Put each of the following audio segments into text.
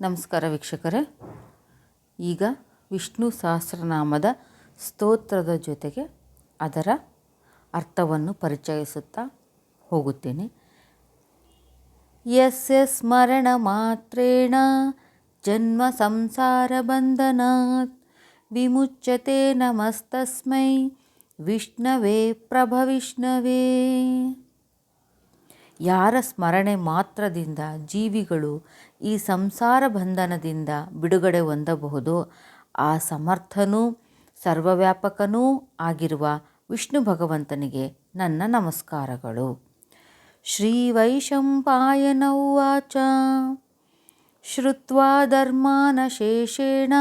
ನಮಸ್ಕಾರ ವೀಕ್ಷಕರೇ. ಈಗ ವಿಷ್ಣು ಸಹಸ್ರನಾಮದ ಸ್ತೋತ್ರದ ಜೊತೆಗೆ ಅದರ ಅರ್ಥವನ್ನು ಪರಿಚಯಿಸುತ್ತಾ ಹೋಗುತ್ತೇನೆ. ಯಸ್ಯ ಸ್ಮರಣ ಮಾತ್ರೇಣ, ಜನ್ಮ ಸಂಸಾರ ಬಂಧನಾತ್, ವಿಮುಚ್ಯತೆ ನಮಸ್ತಸ್ಮೈ, ವಿಷ್ಣವೇ ಪ್ರಭವಿಷ್ಣವೇ ಯಾರ ಸ್ಮರಣೆ ಮಾತ್ರದಿಂದ ಜೀವಿಗಳು ಈ ಸಂಸಾರ ಬಂಧನದಿಂದ ಬಿಡುಗಡೆ ಹೊಂದಬಹುದು. ಆ ಸಮರ್ಥನೂ ಸರ್ವವ್ಯಾಪಕನೂ ಆಗಿರುವ ವಿಷ್ಣು ಭಗವಂತನಿಗೆ ನನ್ನ ನಮಸ್ಕಾರಗಳು. ಶ್ರೀ ವೈಶಂಪಾಯನ ಶ್ರುತ್ವಾ ಧರ್ಮಾನ ಶೇಷೇಣ.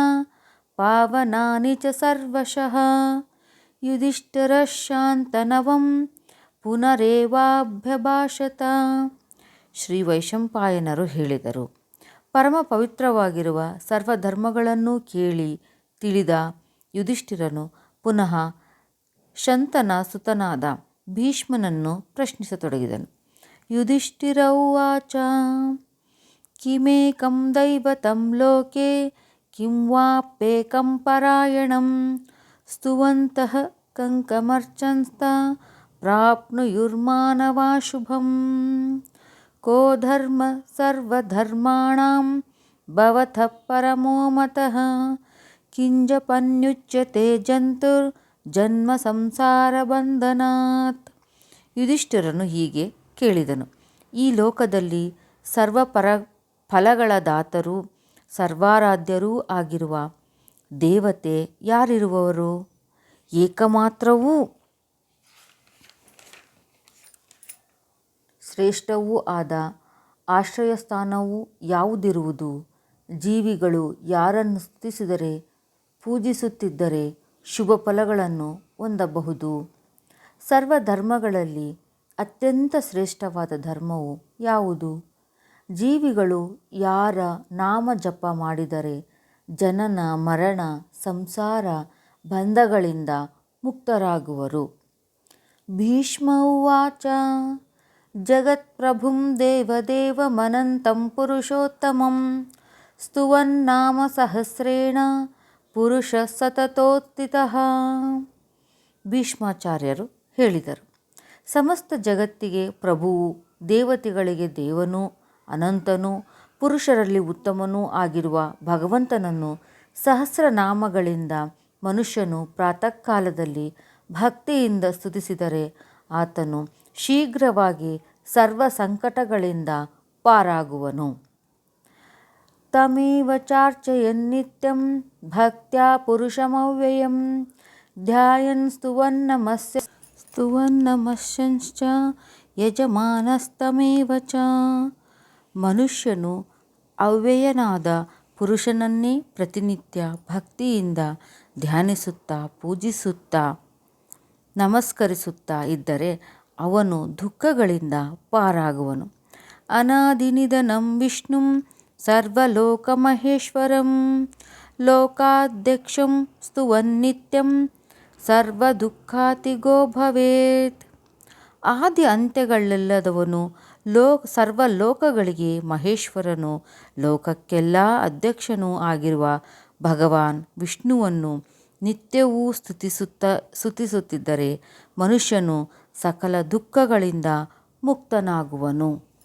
ಪಾವನಾನಿ ಚ ಸರ್ವಶಃ. ಯುಧಿಷ್ಠಿರಶಾಂತನವಂ ಪುನರೇವಾಭ್ಯಭಾಷತ. ಶ್ರೀ ವೈಶಂಪಾಯನರು ಹೇಳಿದರು. ಪರಮ ಪವಿತ್ರವಾಗಿರುವ ಸರ್ವಧರ್ಮಗಳನ್ನೂ ಕೇಳಿ ತಿಳಿದ ಯುಧಿಷ್ಠಿರನು ಪುನಃ ಶಂತನ ಸುತನಾದ ಭೀಷ್ಮನನ್ನು ಪ್ರಶ್ನಿಸತೊಡಗಿದನು. ಯುಧಿಷ್ಠಿರ ಉಚ ಕಿಮೇಕಂ ದೈವತಂ ಲೋಕೆ, ಕಿಂ ಪರಾಯಣಂ, ಸ್ತುವಂತಃ ಕಂಕಮರ್ಚಂಸ್ತ ಪ್ರಾಪ್ನುಯುರ್ಮಾನವಾ ಶುಭಂ. ಕೋ ಧರ್ಮ भवथ परमो ಪರಮೋ ಮತಃ ಕಿಂಜಪನ್ಯುಚ್ಯತೆ ಜಂತುರ್ ಜನ್ಮ ಸಂಸಾರ ಬಂಧನಾತ್. ಯುಧಿಷ್ಠಿರನು ಹೀಗೆ ಕೇಳಿದನು. ಈ ಲೋಕದಲ್ಲಿ ಸರ್ವಪರ ಫಲಗಳ ದಾತರೂ, ಸರ್ವಾರಾಧ್ಯರೂ ಆಗಿರುವ ದೇವತೆ ಯಾರಿರುವವರು? ಏಕಮಾತ್ರವೂ ಶ್ರೇಷ್ಠವೂ ಆದ ಆಶ್ರಯಸ್ಥಾನವು ಯಾವುದಿರುವುದು? ಜೀವಿಗಳು ಯಾರನ್ನು ಸ್ತುತಿಸಿದರೆ, ಪೂಜಿಸುತ್ತಿದ್ದರೆ ಶುಭ ಫಲಗಳನ್ನು ಹೊಂದಬಹುದು. ಸರ್ವಧರ್ಮಗಳಲ್ಲಿ ಅತ್ಯಂತ ಶ್ರೇಷ್ಠವಾದ ಧರ್ಮವು ಯಾವುದು? ಜೀವಿಗಳು ಯಾರ ನಾಮ ಜಪ ಮಾಡಿದರೆ ಜನನ, ಮರಣ, ಸಂಸಾರ ಬಂಧಗಳಿಂದ ಮುಕ್ತರಾಗುವರು. ಭೀಷ್ಮ ಉವಾಚ. ಜಗತ್ಪ್ರಭುಂ ದೇವದೇವಮನಂತಂ ಪುರುಷೋತ್ತಮಂ ಸ್ತುವನ್ನಾಮ ಸಹಸ್ರೇಣ ಪುರುಷ ಸತತೋತ್ತಿತಃ ಭೀಷ್ಮಾಚಾರ್ಯರು ಹೇಳಿದರು, ಸಮಸ್ತ ಜಗತ್ತಿಗೆ ಪ್ರಭುವು ದೇವತೆಗಳಿಗೆ ದೇವನೂ, ಅನಂತನೂ, ಪುರುಷರಲ್ಲಿ ಉತ್ತಮನೂ ಆಗಿರುವ ಭಗವಂತನನ್ನು ಸಹಸ್ರನಾಮಗಳಿಂದ ಮನುಷ್ಯನು ಪ್ರಾತಃಕಾಲದಲ್ಲಿ ಭಕ್ತಿಯಿಂದ ಸ್ತುತಿಸಿದರೆ ಆತನು ಶೀಘ್ರವಾಗಿ ಸರ್ವ ಸಂಕಟಗಳಿಂದ ಪಾರಾಗುವನು. ತಮೇವ ಚಾರ್ಚಯನ್ನಿತ್ಯಂ ಭಕ್ತ್ಯಾ ಪುರುಷಮವ್ಯಯಂ, ಧ್ಯಾಯನ್ ಸ್ತುವನ್ನಮಸ್ಯ ಸ್ತುವನ್ನಮಸ್ಯಂಶ್ಚ ಯಜಮಾನಸ್ತಮೇವ ಚ. ಮನುಷ್ಯನು ಅವ್ಯಯನಾದ ಪುರುಷನನ್ನೇ ಪ್ರತಿನಿತ್ಯ ಭಕ್ತಿಯಿಂದ ಧ್ಯಾನಿಸುತ್ತಾ ಪೂಜಿಸುತ್ತಾ ನಮಸ್ಕರಿಸುತ್ತಾ ಇದ್ದರೆ ಅವನು ದುಃಖಗಳಿಂದ ಪಾರಾಗುವನು. ಅನಾದಿನಿಧನಂ ವಿಷ್ಣುಂ ಸರ್ವಲೋಕಮಹೇಶ್ವರಂ ಲೋಕಾಧ್ಯಕ್ಷಂ ಸ್ತುವನ್ನಿತ್ಯಂ ಸರ್ವದುಃಖಾತಿಗೋ ಭವೇತ್. ಆದಿ ಅಂತ್ಯಗಳೆಲ್ಲದವನು ಲೋ ಸರ್ವ ಲೋಕಗಳಿಗೆ ಮಹೇಶ್ವರನು, ಲೋಕಕ್ಕೆಲ್ಲ ಅಧ್ಯಕ್ಷನೂ ಆಗಿರುವ ಭಗವಾನ್ ವಿಷ್ಣುವನ್ನು ನಿತ್ಯವೂ ಸ್ತುತಿಸುತ್ತ ಸ್ತುತಿಸುತ್ತಿದ್ದರೆ ಮನುಷ್ಯನು ಸಕಲ ದುಃಖಗಳಿಂದ ಮುಕ್ತನಾಗುವನು.